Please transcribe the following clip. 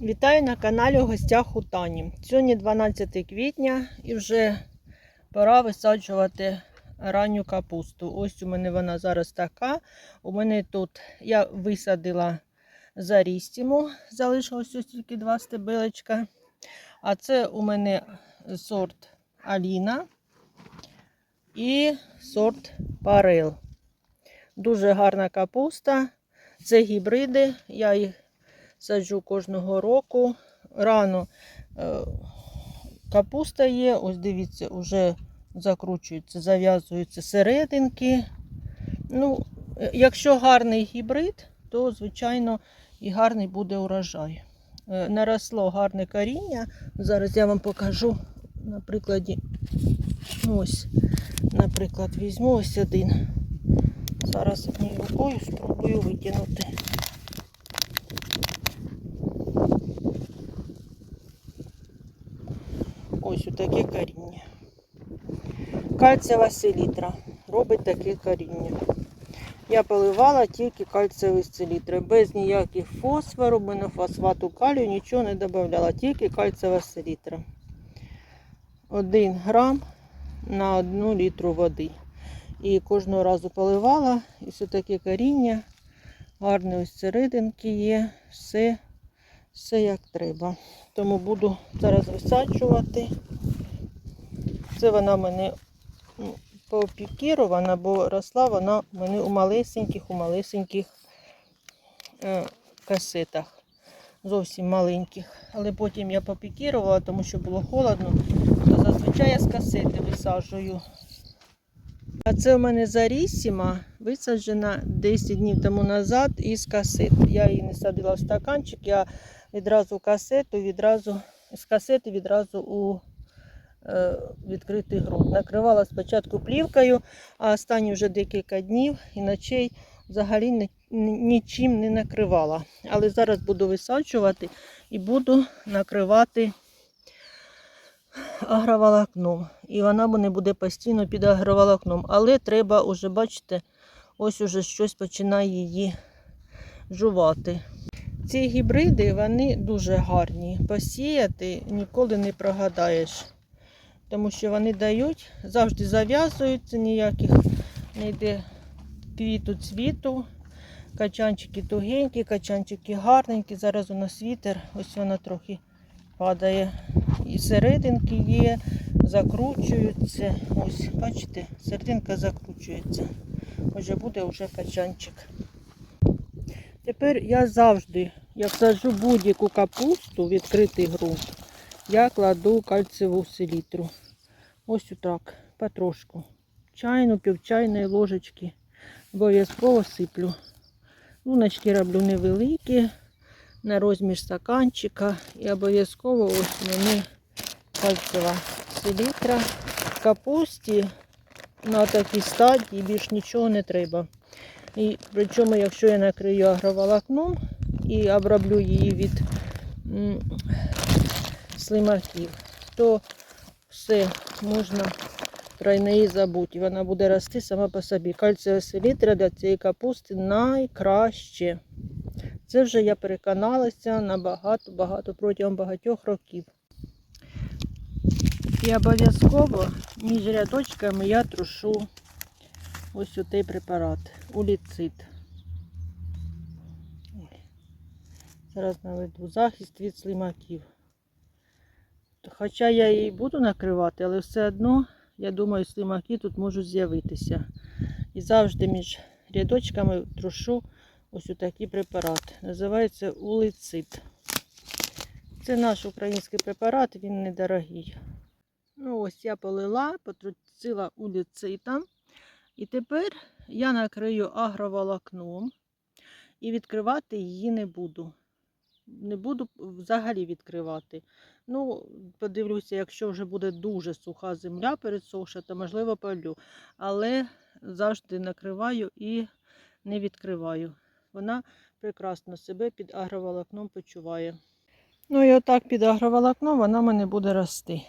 Вітаю на каналі у гостях у Тані. Сьогодні 12 квітня і вже пора висаджувати ранню капусту. Ось у мене вона зараз така. У мене тут я висадила зарістіму, залишилось ось тільки два стебелечка. А це у мене сорт Аліна і сорт Парел. Дуже гарна капуста. Це гібриди. Я їх саджу кожного року. Рано е, капуста є. Ось дивіться, вже закручуються, зав'язуються серединки. Ну, е, якщо гарний гібрид, то, звичайно, і гарний буде урожай. Е, Наросло гарне коріння. Зараз я вам покажу на прикладі. Ось, наприклад, візьму ось один. Зараз однією рукою спробую витягнути. Ось таке коріння. Кальцієва селітра робить таке коріння. Я поливала тільки кальцієві селітри, без ніяких фосфору, монофосфату калію, нічого не додавала, тільки кальцієва селітра. Один грам на одну літру води. І кожного разу поливала, і все таке коріння. Гарні ось серединки є, все, все як треба. Тому буду зараз висаджувати. Це вона мене попікірована, бо росла вона в мене у малесеньких, у малесеньких е, касетах. Зовсім маленьких. Але потім я попікірувала, тому що було холодно, то зазвичай я з касети висаджую. А це у мене зарісіма, висаджена 10 днів тому назад із касет. Я її не садила в стаканчик, я відразу касету, відразу з касети відразу у е, відкритий ґрунт. Накривала спочатку плівкою, а останні вже декілька днів і ночей взагалі ні- нічим не накривала. Але зараз буду висаджувати і буду накривати агроволокном. І вона не буде постійно під агроволокном. Але треба уже, бачите, ось уже щось починає її жувати. Ці гібриди вони дуже гарні. Посіяти ніколи не прогадаєш. Тому що вони дають, завжди зав'язуються, ніяких не йде квіту цвіту. Качанчики тугенькі, качанчики гарненькі. Зараз у нас вітер, ось вона трохи падає. І серединки є, закручуються. Ось, бачите, серединка закручується. Вже буде вже качанчик. Тепер я завжди, як саджу будь-яку капусту, відкритий ґрунт, я кладу кальцеву селітру. Ось отак, потрошку. Чайну, півчайної ложечки. Обов'язково сиплю. Луночки роблю невеликі, на розмір стаканчика. І обов'язково ось у мене кальцева селітра. Капусті на такій стадії більш нічого не треба. І причому, якщо я накрию агроволокном і оброблю її від слимаків, то все можна про неї забути. Вона буде рости сама по собі. Кальцієва селітра для цієї капусти найкраще. Це вже я переконалася набагато-багато протягом багатьох років. І обов'язково між рядочками я трушу ось цей препарат уліцит. Зараз наведу захист від слимаків. Хоча я її буду накривати, але все одно, я думаю, слимаки тут можуть з'явитися. І завжди між рядочками трушу ось такий препарат. Називається улицит. Це наш український препарат, він недорогий. Ну ось я полила, потрусила улицитом. І тепер я накрию агроволокном і відкривати її не буду. Не буду взагалі відкривати. Ну, подивлюся, якщо вже буде дуже суха земля пересохша, то можливо полю. Але завжди накриваю і не відкриваю. Вона прекрасно себе під агроволокном почуває. Ну і отак під агроволокном вона мене буде рости.